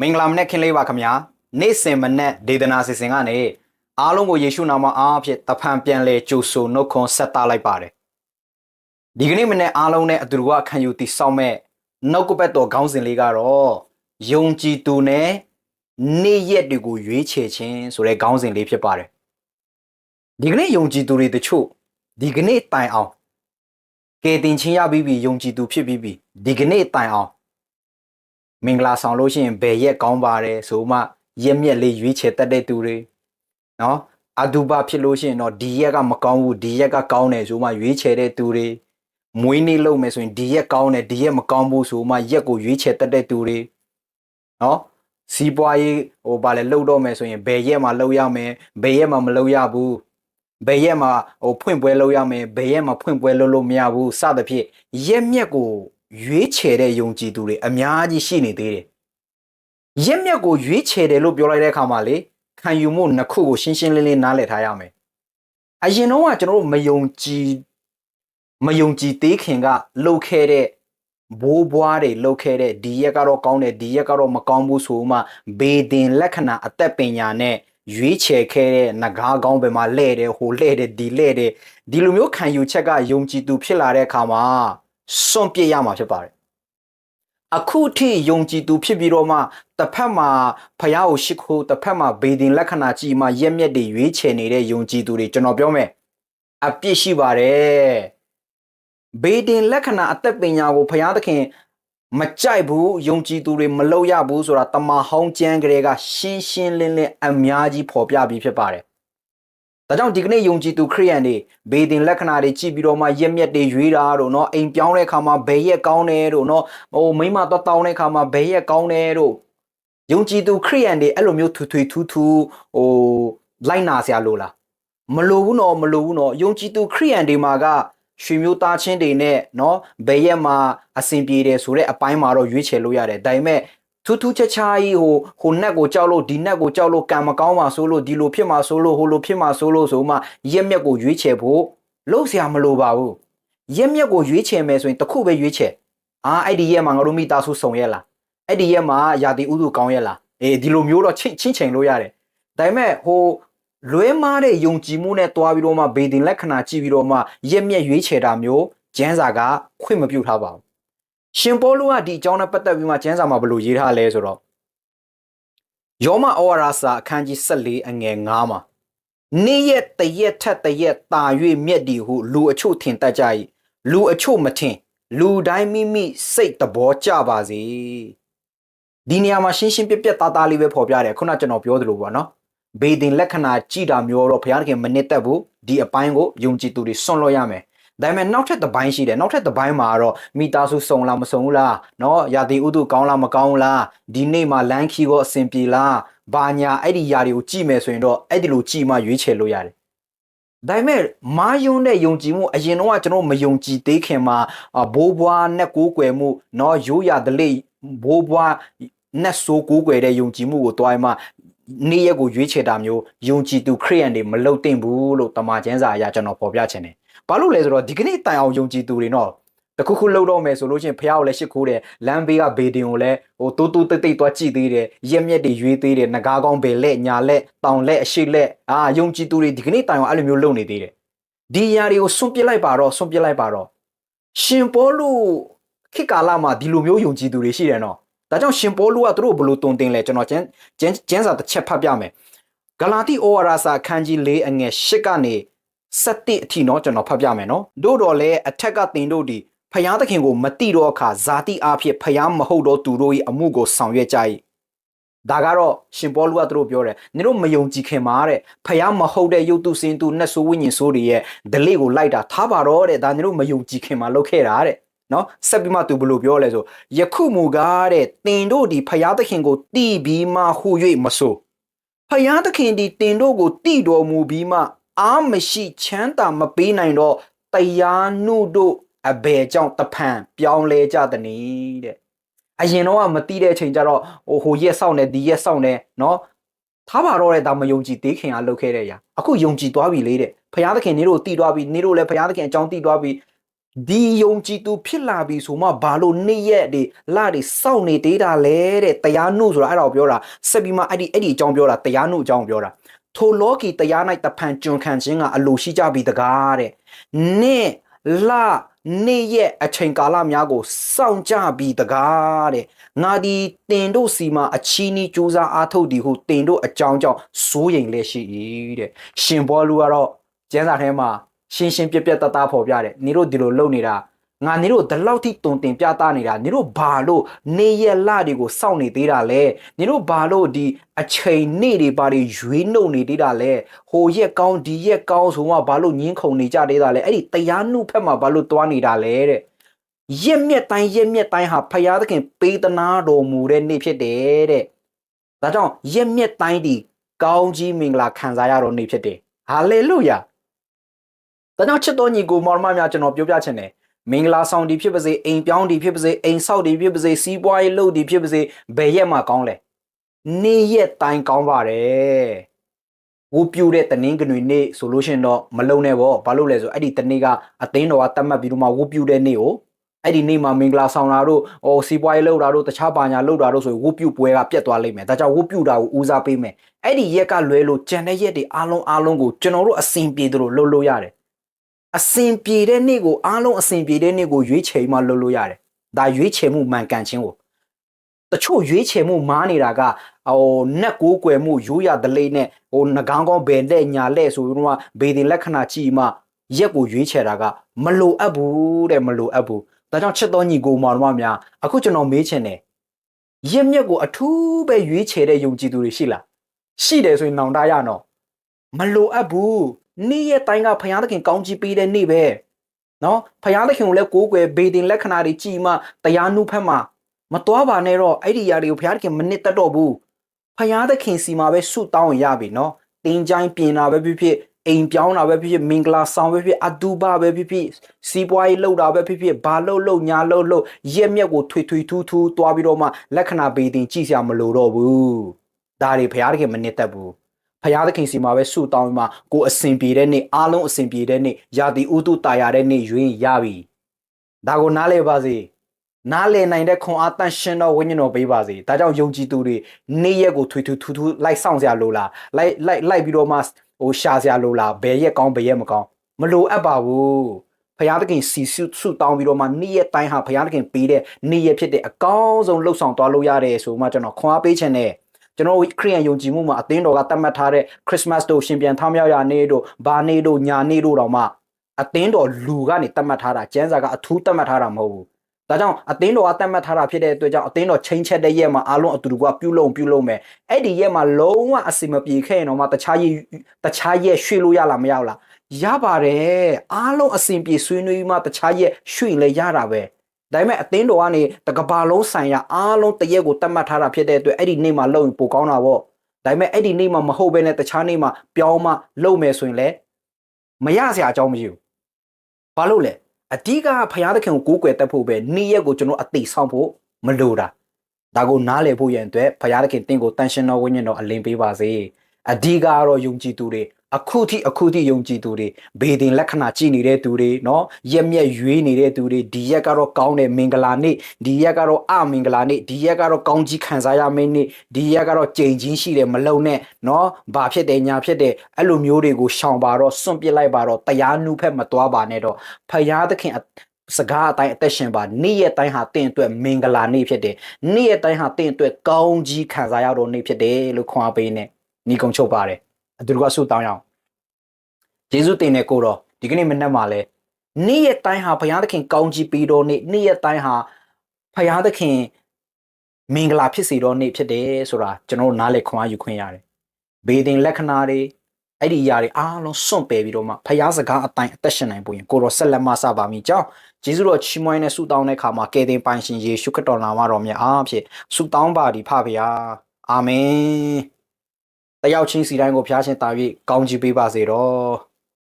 မင်္ဂလာမနေ့ခင်းလေးပါခင်ဗျာနေ့စဉ်မနေ့ဒေသနာစီစဉ်ကနေအားလုံးကိုယေရှုနာမအားဖြင့်တဖန်ပြန်လဲကြိုဆိုနှုတ်ခွန်းဆက်တာလိုက်ပါတယ်ဒီကနေ့မနေ့အားလုံးနဲ့အတူတူကခံယူတည်ဆောက်မဲ့နှုတ်ကပတ်တော်ခေါင်းစဉ်လေးကတော့ယုံကြည်သူနဲ့နေ့ရက်တွေကိုရွေးချယ်ခြင်းဆိုတဲ့ခေါင်းစဉ်လေးဖြစ်ပါတယ်ဒီကနေ့ယုံကြည်သူတွေတချို့ဒီကနေ့တိုင်အောင်ကယ်တင်ခြင်းရပြီးပြီယုံကြည်သူဖြစ်ပြီးပြီဒီကနေ့တိုင်အောင် မင်္ဂလာဆောင်လို့ရှိရင်ဘယ်ရက်ကောင်းပါတယ်ဆိုမှရက်မြက်လေးရွေးချယ်တတ်တဲ့သူတွေနော်အဒူဘဖြစ်လို့ရှိရင်တော့ဒီရက်ကမကောင်းဘူးဒီရက်ကကောင်းတယ်ဆိုမှရွေးချယ်တဲ့သူတွေမွေးနေ့လုပ်မယ်ဆိုရင်ဒီရက်ကောင်းတယ်ဒီရက်မကောင်းဘူးဆိုမှရက်ကိုရွေးချယ်တတ်တဲ့သူတွေနော်စီးပွားရေးဟိုဗာလဲလှုပ်တော့မယ်ဆိုရင်ဘယ်ရက်မှာလှုပ်ရမယ်ဘယ်ရက်မှာမလှုပ်ရဘူးဘယ်ရက်မှာဟိုဖွင့်ပွဲလုပ်ရမယ်ဘယ်ရက်မှာဖွင့်ပွဲလုပ်လို့မရဘူးစသဖြင့်ရက်မြက်ကို ရွေးချယ်တဲ့ယုံကြည်သူတွေအများကြီးရှိနေသေးတယ်ရက်မြက်ကိုရွေးချယ်တယ်လို့ပြောလိုက်တဲ့အခါမှာလေခံယူမှုနှစ်ခုကိုရှင်းရှင်းလင်းလင်းနားလည်ထားရမယ်။အရင်တော့ကကျွန်တော်တို့မယုံကြည်မယုံကြည်သေးခင်ကလှုပ်ခဲ့တဲ့ဘိုးဘွားတွေလှုပ်ခဲ့တဲ့ဒီရက်ကတော့ကောင်းတယ်ဒီရက်ကတော့မကောင်းဘူးဆိုမှဘေဒင်လက္ခဏာအသက်ပညာနဲ့ရွေးချယ်ခဲ့တဲ့ငကားကောင်းပဲမှာလဲ့တယ်ဟိုလဲ့တယ်ဒီလဲ့တယ်ဒီလိုမျိုးခံယူချက်ကယုံကြည်သူဖြစ်လာတဲ့အခါမှာ စွန့်ပစ်ရမှာဖြစ်ပါတယ်အခုထိယုံကြည်သူဖြစ်ပြီးတော့မှတစ်ဖက်မှာဖယားကိုရှိခိုးတစ်ဖက်မှာဘေဒင်လက္ခဏာကြည့်မှရက်မျက်တွေရွေးချယ်နေတဲ့ယုံကြည်သူတွေကျွန်တော်ပြောမယ်အပြစ်ရှိပါတယ်ဘေဒင်လက္ခဏာအသက်ပညာကိုဖယားသခင်မကြိုက်ဘူးယုံကြည်သူတွေမလုပ်ရဘူးဆိုတာတမဟောင်းကျမ်းကလေးကရှင်းရှင်းလင်းလင်းအများကြီးဖော်ပြပြီးဖြစ်ပါတယ် ဒါကြောင့်ဒီကနေ့ယုံကြည်သူခရိယန်တွေဘေဒင်လက္ခဏာတွေကြည့်ပြီးတော့မှရက်မျက်တွေရွေးတာတို့เนาะအိမ်ပြောင်းတဲ့အခါမှာဘယ်ရက်ကောင်းတယ်တို့เนาะဟိုမိမတော့တောင်းတဲ့အခါမှာဘယ်ရက်ကောင်းတယ်တို့ယုံကြည်သူခရိယန်တွေအဲ့လိုမျိုးထူထွေထူးထူးဟိုလိုက်နာစရာလိုလားမလိုဘူးเนาะမလိုဘူးเนาะယုံကြည်သူခရိယန်တွေမှာကရွှေမျိုးသားချင်းတွေနဲ့เนาะဘယ်ရက်မှာအဆင်ပြေတယ်ဆိုတဲ့အပိုင်းမှာတော့ရွေးချယ်လို့ရတယ်ဒါပေမဲ့ ထူးထူးခြားခြားကြီးဟိုဟိုနှက်ကိုကြောက်လို့ဒီနှက်ကိုကြောက်လို့ကံမကောင်းပါဆိုလို့ဒီလိုဖြစ်မှာဆိုလို့ဟိုလိုဖြစ်မှာဆိုလို့ဆိုမှရက်မြက်ကိုရွေးချယ်ဖို့လုံးစရာမလိုပါဘူးရက်မြက်ကိုရွေးချယ်မယ်ဆိုရင်တစ်ခုပဲရွေးချယ်အာအဲ့ဒီရက်မှာငါတို့မိသားစုစုံရက်လားအဲ့ဒီရက်မှာရာသီဥတုကောင်းရက်လားအေးဒီလိုမျိုးတော့ချင်းချင်းလို့ရတယ်ဒါပေမဲ့ဟိုလွဲမားတဲ့ယုံကြည်မှုနဲ့တွားပြီးတော့မှဘေဒင်လက္ခဏာကြည့်ပြီးတော့မှရက်မြက်ရွေးချယ်တာမျိုးကျန်းစာကခွင့်မပြုထားပါဘူး ရှင်ပေါလုကဒီအကြောင်းနဲ့ပတ်သက်ပြီးမှကျမ်းစာမှာဘယ်လိုရေးထားလဲဆိုတော့ယောမဩဝါဒစာအခန်းကြီး14အငယ်9မှာနေ့ရက်တရက်ထက်တရက်တာ၍မြက်ဒီဟုလူအချို့ထင်တတ်ကြ၏လူအချို့မထင် လူတိုင်းမိမိစိတ်တဘောကြပါစေဒီနေရာမှာရှင်းရှင်းပြပြသားသားလေးပဲဖော်ပြတယ်ခုနကျွန်တော်ပြောသလိုပေါ့နော်ဘေဒင်လက္ခဏာကြည်တာမျိုးတော့ဘုရားသခင်မနစ်သက်ဘူးဒီအပိုင်းကိုယုံကြည်သူတွေစွန့်လို့ရမယ် ဒါပေမဲ့နောက်ထပ်တစ်ပိုင်းရှိတယ်နောက်ထပ်တစ်ပိုင်းမှာတော့မိသားစုစုံလားမစုံဘူးလားเนาะရာသီဥတုကောင်းလားမကောင်းဘူးလားဒီနေ့မှာလမ်းခီကိုအဆင်ပြေလားဘာညာအဲ့ဒီຢာတွေကိုကြည့်မယ်ဆိုရင်တော့အဲ့ဒီလိုကြည့်မှရွေးချယ်လို့ရတယ်ဒါပေမဲ့မာယုံတဲ့ယုံကြည်မှုအရင်တော့ကကျွန်တော်မယုံကြည်သေးခင်မှာအာဘိုးဘွားနဲ့ကိုးကွယ်မှုเนาะရိုးရာဒလိဘိုးဘွားနဲ့ဆိုးကိုးကွယ်တဲ့ယုံကြည်မှုကိုတွားမှ နေ့ရက်ကိုရွေးချယ်တာမျိုးယုံကြည်သူခရိယန်တွေမလုပ်သင့်ဘူးလို့တမန်ကျမ်းစာအရာကျွန်တော်ဖော်ပြချင်တယ်ဘာလို့လဲဆိုတော့ဒီကနေ့တိုင်အောင်ယုံကြည်သူတွေတော့တခုခုလှုပ်တော့မယ်ဆိုလို့ချင်းဖះကိုလည်းရှစ်ခိုးတယ်လမ်းဘေးကဘေဒင်ကိုလည်းဟိုတူးတူးတိတ်တိတ်သွားကြည့်သေးတယ်ရက်မျက်တွေရွေးသေးတယ်ငကားကောင်းဘယ်လက်ညာလက်တောင်လက်အရှိလက်အာယုံကြည်သူတွေဒီကနေ့တိုင်အောင်အဲ့လိုမျိုးလုပ်နေသေးတယ်ဒီຢာတွေကိုစွန့်ပစ်လိုက်ပါတော့စွန့်ပစ်လိုက်ပါတော့ရှင်ပေါလုခေတ်ကာလမှာဒီလိုမျိုးယုံကြည်သူတွေရှိတယ်နော် ဒါကြောင့်ရှင်ပေါလုကသူတို့ဘယ်လိုတုံတင်လဲကျွန်တော်ကျန်းကျန်းကျန်းစာတစ်ချက်ဖတ်ပြမယ်ဂလာတိဩဝါဒစာအခန်းကြီး၄အငယ်၈ကနေ ဆက်တဲ့အထိเนาะကျွန်တော်ဖတ်ပြမယ်เนาะတို့တော့လဲအထက်ကတင်တို့ဒီဖျားသခင်ကိုမတိတော့အခါဇာတိအားဖြင့်ဖျားမဟုတ်တော့သူတို့၏အမှုကိုဆောင်ရွက်ကြ၏ဒါကတော့ရှင်ပေါလုကသူတို့ပြောတယ်နင်တို့မယုံကြည်ခင်မှာတဲ့ဖျားမဟုတ်တဲ့ယုတ်တုစင်တုနတ်ဆိုးဝိညာဉ်ဆိုးတွေရဲ့ဒလိကိုလိုက်တာထားပါတော့တဲ့ဒါနင်တို့မယုံကြည်ခင်မှာလုပ်ခဲ့တာတဲ့ နော်ဆက်ပြီးမှသူဘယ်လိုပြောလဲဆိုယခုမူကားတဲ့တင်တို့ဒီဖျားသခင်ကိုတီးပြီးမှဟူ၍မဆိုဖျားသခင်ဒီတင်တို့ကိုတီးတော်မူပြီးမှအားမရှိချမ်းသာမပေးနိုင်တော့တရားနှုတို့အဘယ်ကြောင့်တဖန်ပြောင်းလဲကြသည်နီတဲ့အရင်တော့ကမတိတဲ့အချိန်ကျတော့ဟိုဟိုရက်ဆောက်နေဒီရက်ဆောက်နေနော်ထားပါတော့တဲ့ဒါမယုံကြည်သေးခင်ကလုပ်ခဲ့တဲ့အရာအခုယုံကြည်သွားပြီလေတဲ့ဖခင်သခင်နေတို့တည်သွားပြီနေတို့လည်းဖခင်သခင်အကြောင်းတည်သွားပြီ ဒီယုံကြည်သူဖြစ်လာပြီဆိုမှဘာလို့နေ့ရက်တွေလတွေစောင့်နေသေးတာလဲတဲ့တရားနှုတ်ဆိုတာအဲ့ဒါကိုပြောတာဆက်ပြီးမှအဲ့ဒီအဲ့ဒီအကြောင်းပြောတာတရားနှုတ်အကြောင်းပြောတာထိုလောကီတရား၌တဖန်ကျွန်ခံခြင်းကအလိုရှိကြပြီတကားတဲ့နေ့လနေ့ရက်အချိန်ကာလများကိုစောင့်ကြပြီတကားတဲ့ငါဒီတင်တို့စီမှာအချီးနီးကြိုးစားအားထုတ်ဒီဟုတင်တို့အကြောင်းကြောင့်စိုးရိမ်လက်ရှိ၏တဲ့ရှင်ဘောလူကတော့ကျမ်းစာထဲမှာ ရှင်းရှင်းပြပြတတ်သားဖော်ပြတယ်နေတို့ဒီလိုလုပ်နေတာငါနေတို့ဒီလောက်ထိတုံတင်ပြသနေတာနေတို့ဘာလို့နေရက်လတွေကိုစောင့်နေသေးတာလဲနေတို့ဘာလို့ဒီအချိန်နေ့တွေဘာတွေရွေးနှုတ်နေသေးတာလဲဟိုရက်ကောင်းဒီရက်ကောင်းဆိုမှဘာလို့ညင်းခုန်နေကြသေးတာလဲအဲ့ဒီတရားနှုတ်ဖက်မှာဘာလို့တွားနေတာလဲတဲ့ရက်မြက်တိုင်းရက်မြက်တိုင်းဟာဖယားသခင်ပေးသနာတော်မူတဲ့နေ့ဖြစ်တယ်တဲ့။ဒါကြောင့်ရက်မြက်တိုင်းဒီကောင်းကြီးမင်္ဂလာခံစားရတော်နေ့ဖြစ်တယ်။ဟာလေလုယာ။ ဒါကြောင့်ချစ်တော်ညီကိုမောင်မများကျွန်တော်ပြောပြချင်တယ်။မင်္ဂလာဆောင်ဒီဖြစ်ပါစေအိမ်ပြောင်းဒီဖြစ်ပါစေအိမ်ဆောက်ဒီဖြစ်ပါစေစီးပွားရေးလုပ်ဒီဖြစ်ပါစေဘယ်ရက်မှကောင်းလဲ။နေ့ရက်တိုင်းကောင်းပါတယ်။ဝူပြူတဲ့တနင်္ဂနွေနေ့ဆိုလို့ရှိရင်တော့မလုံနဲ့ဗောဘာလို့လဲဆိုအဲ့ဒီတနေ့ကအသိန်းတော်ကတတ်မှတ်ပြီးတော့မှဝူပြူတဲ့နေ့ကိုအဲ့ဒီနေ့မှာမင်္ဂလာဆောင်တာတို့ဟိုစီးပွားရေးလုပ်တာတို့တခြားပါညာလုပ်တာတို့ဆိုရင်ဝုတ်ပြုတ်ပွဲကပြတ်သွားလိမ့်မယ်ဒါကြောင့်ဝုတ်ပြုတ်တာကိုဦးစားပေးမယ်အဲ့ဒီရက်ကလွဲလို့ကြံတဲ့ရက်တွေအားလုံးအားလုံးကိုကျွန်တော်တို့အစဉ်ပြေတို့လုပ်လို့ရတယ် အစဉ်ပြေတဲ့နေ့ကိုအားလုံးအစဉ်ပြေတဲ့နေ့ကိုရွေးချယ်မှလုပ်လို့ရတယ်ဒါရွေးချယ်မှုမှန်ကန်ခြင်းကိုတချို့ရွေးချယ်မှုမားနေတာကဟိုနက်ကိုးကွယ်မှုရိုးရဒလိမ့်နဲ့ဟိုငကောင်းကောင်းဘယ်လက်ညာလက်ဆိုပြီးတော့ဘေဒင်လက္ခဏာကြည့်မှရက်ကိုရွေးချယ်တာကမလိုအပ်ဘူးတဲ့မလိုအပ်ဘူးဒါကြောင့်ချစ်တော်ညီကိုမောင်တို့များအခုကျွန်တော်မေးချင်တယ်ရစ်မြက်ကိုအထူးပဲရွေးချယ်တဲ့ယုံကြည်သူတွေရှိလားရှိတယ်ဆိုရင်နောင်တရနော်မလိုအပ်ဘူး နေ့ရက်တိုင်းကဖယားသခင်ကောင်းချီးပေးတဲ့နေ့ပဲနော်ဖယားသခင်ကိုလည်းကိုးကွယ်ဘေဒင်လက္ခဏာတွေကြည်မှတရားနှုတ်ဖက်မှာမတော်ပါနဲ့တော့အဲ့ဒီຢာတွေကိုဖယားသခင်မနစ်တတ်တော့ဘူးဖယားသခင်စီမှာပဲဆုတောင်းရပြီနော်တင်းချိုင်းပြင်တာပဲဖြစ်ဖြစ်အိမ်ပြောင်းတာပဲဖြစ်ဖြစ်မင်္ဂလာဆောင်ပဲဖြစ်အတူပါပဲဖြစ်ဖြစ်စီးပွားရေးလုပ်တာပဲဖြစ်ဖြစ်ဘာလုပ်လုပ်ညာလုပ်လုပ်ရက်မြက်ကိုထွေထွေထူးထူးတွားပြီးတော့မှလက္ခဏာပေးတင်ကြည့်စရာမလိုတော့ဘူးဒါတွေဘုရားသခင်မနစ်သက်ဘူး ဘုရားသခင်စီမှာပဲဆုတောင်းပြီးမှကိုအစဉ်ပြေတဲ့နေ့အားလုံးအစဉ်ပြေတဲ့နေ့ယာတိဥတုတာယာတဲ့နေ့ရွေးရပြီဒါကိုနားလဲပါစေနားလည်နိုင်တဲ့ခွန်အားတန်ရှင်တော်ဝိညာဉ်တော်ပေးပါစေဒါကြောင့်ယုံကြည်သူတွေနေ့ရက်ကိုထွေထွေထူးထူးလိုက်ဆောင်စရာလိုလားလိုက်လိုက်လိုက်ပြီးတော့မှဟိုရှာစရာလိုလားဘယ်ရက်ကောင်းဘယ်ရက်မကောင်းမလိုအပ်ပါဘူးဖယားသခင်စီဆုဆုတောင်းပြီးတော့မှနေ့ရက်တိုင်းဟာဖယားသခင်ပေးတဲ့နေ့ရက်ဖြစ်တဲ့အကောင်းဆုံးလှုပ်ဆောင်သွားလို့ရတယ်ဆိုမှကျွန်တော်ခွန်အားပေးခြင်းနဲ့ ကျွန်တော်ခရိယန်ယုံကြည်မှုမှာအသင်းတော်ကသတ်မှတ်ထားတဲ့ခရစ်စမတ်တို့ရှင်ပြန်ထမြောက်ရနေ့တို့ဘာနေ့တို့ညာနေ့တို့တောင်မှအသင်းတော်လူကနေသတ်မှတ်ထားတာကျမ်းစာကအထူးသတ်မှတ်ထားတာမဟုတ်ဘူးဒါကြောင့်အသင်းတော်ကသတ်မှတ်ထားတာဖြစ်တဲ့အတွက်ကြောင့်အသင်းတော်ချိန်ချက်တဲ့ရက်မှာအားလုံးအတူတူကပြုလုပ်ပြုလုပ်မယ်အဲ့ဒီရက်မှာလုံးဝအစီမပြေခဲ့ရင်တော့မှတခြားရက်တခြားရက်ရွှေ့လို့ရလားမရဘူးလားရပါတယ်အားလုံးအစဉ်ပြေဆွေးနွေးမှတခြားရက်ရွှေ့လဲရတာပဲ ဒါပေမဲ့အသင်းတော်ကနေတကဘာလုံးဆိုင်ရာအားလုံးတရက်ကိုတတ်မှတ်ထားတာဖြစ်တဲ့အတွက်အဲ့ဒီနေ့မှာလုပ်ရင်ပိုကောင်းတာပေါ့ဒါပေမဲ့အဲ့ဒီနေ့မှာမဟုတ်ဘဲနဲ့တခြားနေ့မှာပြောင်းမှလုပ်မယ်ဆိုရင်လည်းမရစရာအကြောင်းမရှိဘူးဘာလို့လဲအဓိကဖရာသခင်ကိုကိုးကွယ်တတ်ဖို့ပဲနေ့ရက်ကိုကျွန်တော်အသိဆောင်ဖို့မလိုတာဒါကိုနားလည်ဖို့ရန်အတွက်ဖရာသခင်တင့်ကိုတန်ရှင်တော်ဝိညာဉ်တော်အလင်းပေးပါစေအဓိကကတော့ယုံကြည်သူတွေ အခုထိအခုထိယုံကြည်သူတွေဘေဒင်လက္ခဏာကြည့်နေတဲ့သူတွေเนาะရက်မြက်ရွေးနေတဲ့သူတွေဒီရက်ကတော့ကောင်းတယ်မင်္ဂလာနေ့ဒီရက်ကတော့အမင်္ဂလာနေ့ဒီရက်ကတော့ကောင်းကြီးခံစားရမယ့်နေ့ဒီရက်ကတော့ကြိမ်ချင်းရှိတယ်မလုံနဲ့เนาะဘာဖြစ်တယ်ညာဖြစ်တယ်အဲ့လိုမျိုးတွေကိုရှောင်ပါတော့စွန့်ပစ်လိုက်ပါတော့တရားနုဖက်မသွားပါနဲ့တော့ဖယားသခင်စကားအတိုင်းအသက်ရှင်ပါနေ့ရက်တိုင်းဟာတင့်အတွက်မင်္ဂလာနေ့ဖြစ်တယ်နေ့ရက်တိုင်းဟာတင့်အတွက်ကောင်းကြီးခံစားရတော့နေ့ဖြစ်တယ်လို့ခွန်အားပေးနေညီကုံချုပ်ပါတယ် အတူတူကဆုတောင်းရအောင်ယေရှုတင်တဲ့ကိုတော့ဒီကနေ့မနက်မှာလဲနေ့ရက်တိုင်းဟာဘုရားသခင်ကောင်းကြီးပေးတော်နေ့နေ့ရက်တိုင်းဟာဘုရားသခင်မင်္ဂလာဖြစ်စေတော်နေ့ဖြစ်တယ်ဆိုတာကျွန်တော်တို့နားလည်ခွန်အားယူခွင့်ရတယ်ဘေဒင်လက္ခဏာတွေအဲ့ဒီຢာတွေအားလုံးစွန့်ပယ်ပြီးတော့မှဖျားစကားအတိုင်းအသက်ရှင်နိုင်ဖို့ရင်ကိုရောဆက်လက်မဆပါမိကြောင်းဂျေဇုတော်ချီးမွမ်းတဲ့ဆုတောင်းတဲ့အခါမှာကယ်တင်ပိုင်ရှင်ယေရှုခရစ်တော်နာမတော်မြတ်အားဖြင့်ဆုတောင်းပါဒီဖဖျားအာမင် တယောက်ချင်းစီတိုင်းကိုဖျားရှင်တာ၍ကောင်းချီးပေးပါစေတော့